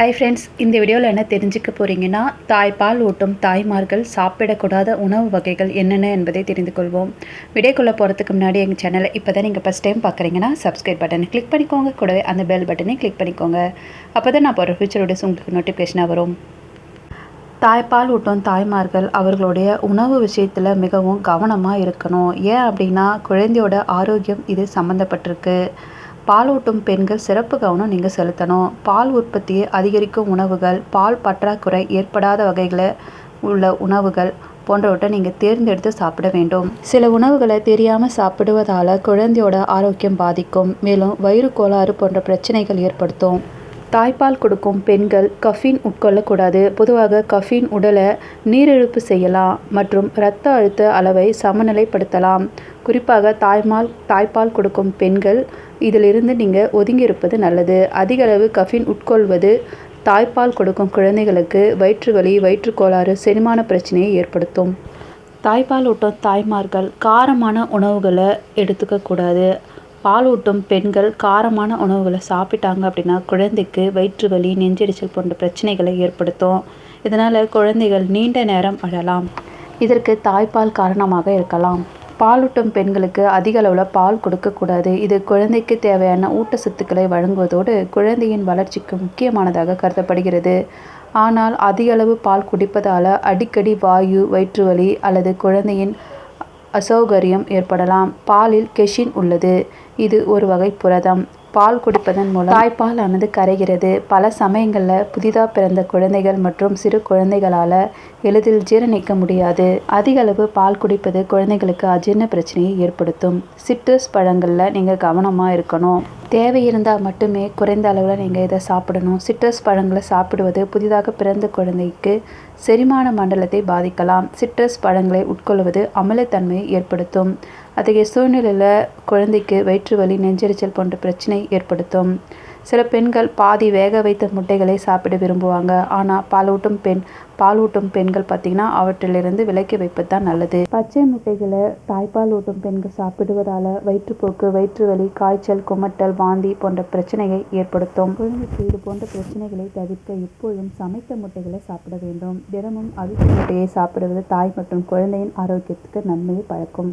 Hi friends இந்த வீடியோவில் என்ன தெரிஞ்சுக்க போகிறீங்கன்னா தாய்ப்பால் ஊட்டும் தாய்மார்கள் சாப்பிடக்கூடாத உணவு வகைகள் என்னென்ன என்பதை தெரிந்து கொள்வோம். வீடியோக்குள்ளே போகிறதுக்கு முன்னாடி எங்கள் சேனலை இப்போ தான் நீங்கள் ஃபஸ்ட் டைம் பார்க்குறீங்கன்னா சப்ஸ்கிரைப் பட்டனை கிளிக் பண்ணிக்கோங்க. கூடவே அந்த பெல் பட்டனை கிளிக் பண்ணிக்கோங்க. அப்போ தான் நான் போகிற ஃபியூச்சர் வீடியோஸ் உங்களுக்கு நோட்டிஃபிகேஷனாக வரும். தாய்ப்பால் ஊட்டும் தாய்மார்கள் அவர்களுடைய உணவு விஷயத்தில் மிகவும் கவனமாக இருக்கணும். ஏன் அப்படின்னா குழந்தையோட ஆரோக்கியம் இது சம்மந்தப்பட்டிருக்கு பாலூட்டும் பெண்கள் சிறப்பு கவனம் நீங்கள் செலுத்தணும். பால் உற்பத்தியை அதிகரிக்கும் உணவுகள் பால் பற்றாக்குறை ஏற்படாத வகைகளை உள்ள உணவுகள் போன்றவற்றை நீங்கள் தேர்ந்தெடுத்து சாப்பிட வேண்டும். சில உணவுகளை தெரியாமல் சாப்பிடுவதால் குழந்தையோட ஆரோக்கியம் பாதிக்கும். மேலும் வயிறு கோளாறு போன்ற பிரச்சனைகள் ஏற்படுத்தும். தாய்ப்பால் கொடுக்கும் பெண்கள் கஃபீன் உட்கொள்ளக்கூடாது. பொதுவாக கஃபீன் உடலை நீரிழப்பு செய்யலாம் மற்றும் இரத்த அழுத்த அளவை சமநிலைப்படுத்தலாம். குறிப்பாக தாய்மால் தாய்ப்பால் கொடுக்கும் பெண்கள் இதிலிருந்து நீங்கள் ஒதுங்கி இருப்பது நல்லது. அதிக அளவு கஃபின் உட்கொள்வது தாய்ப்பால் கொடுக்கும் குழந்தைகளுக்கு வயிற்று வலி வயிற்றுக்கோளாறு செரிமான பிரச்சனையை ஏற்படுத்தும். தாய்ப்பால் ஊட்டும் தாய்மார்கள் காரமான உணவுகளை எடுத்துக்கக்கூடாது பால் ஊட்டும் பெண்கள் காரமான உணவுகளை சாப்பிட்டாங்க அப்படின்னா குழந்தைக்கு வயிற்று வலி நெஞ்செரிச்சல் போன்ற பிரச்சனைகளை ஏற்படுத்தும். இதனால் குழந்தைகள் நீண்ட நேரம் அழலாம். இதற்கு தாய்ப்பால் காரணமாக இருக்கலாம். பாலூட்டும் பெண்களுக்கு அதிக அளவில் பால் கொடுக்கக்கூடாது. இது குழந்தைக்கு தேவையான ஊட்டச்சத்துக்களை வழங்குவதோடு குழந்தையின் வளர்ச்சிக்கு முக்கியமானதாக கருதப்படுகிறது. ஆனால் அதிக அளவு பால் குடிப்பதால் அடிக்கடி வாயு வயிற்றுவலி அல்லது குழந்தையின் அசௌகரியம் ஏற்படலாம். பாலில் கெஷின் உள்ளது. இது ஒரு வகை புரதம். பால் குடிப்பதன் மூலம் தாய்ப்பால் ஆனது கரைகிறது. பல சமயங்களில் புதிதாக பிறந்த குழந்தைகள் மற்றும் சிறு குழந்தைகளால் எளிதில் ஜீரணிக்க முடியாது. அதிக அளவு பால் குடிப்பது குழந்தைகளுக்கு அஜீர்ண பிரச்சனையை ஏற்படுத்தும். சிட்ரஸ் பழங்களில் நீங்கள் கவனமாக இருக்கணும். தேவை இருந்தால் மட்டுமே குறைந்த அளவில் நீங்கள் இதை சாப்பிடணும். சிட்ரஸ் பழங்களை சாப்பிடுவது புதிதாக பிறந்த குழந்தைக்கு செரிமான மண்டலத்தை பாதிக்கலாம். சிட்ரஸ் பழங்களை உட்கொள்வது அமிலத்தன்மையை ஏற்படுத்தும். அத்தகைய சூழ்நிலையில் குழந்தைக்கு வயிற்று வலி நெஞ்செரிச்சல் போன்ற பிரச்சனை ஏற்படுத்தும். சில பெண்கள் பாதி வேக வைத்த முட்டைகளை சாப்பிட விரும்புவாங்க. ஆனால் பாலூட்டும் பெண் பாலூட்டும் பெண்கள் பார்த்திங்கன்னா அவற்றிலிருந்து விலக்கி வைப்பது தான் நல்லது. பச்சை முட்டைகளை தாய்ப்பால் ஊட்டும் பெண்கள் சாப்பிடுவதால் வயிற்றுப்போக்கு வயிற்று வலி காய்ச்சல் குமட்டல் வாந்தி போன்ற பிரச்சனையை ஏற்படுத்தும். குழந்தைக்கு இது போன்ற பிரச்சனைகளை தவிர்க்க எப்போதும் சமைத்த முட்டைகளை சாப்பிட வேண்டும். தினமும் அவித்த முட்டையை சாப்பிடுவது தாய் மற்றும் குழந்தையின் ஆரோக்கியத்துக்கு நன்மையை பழக்கும்.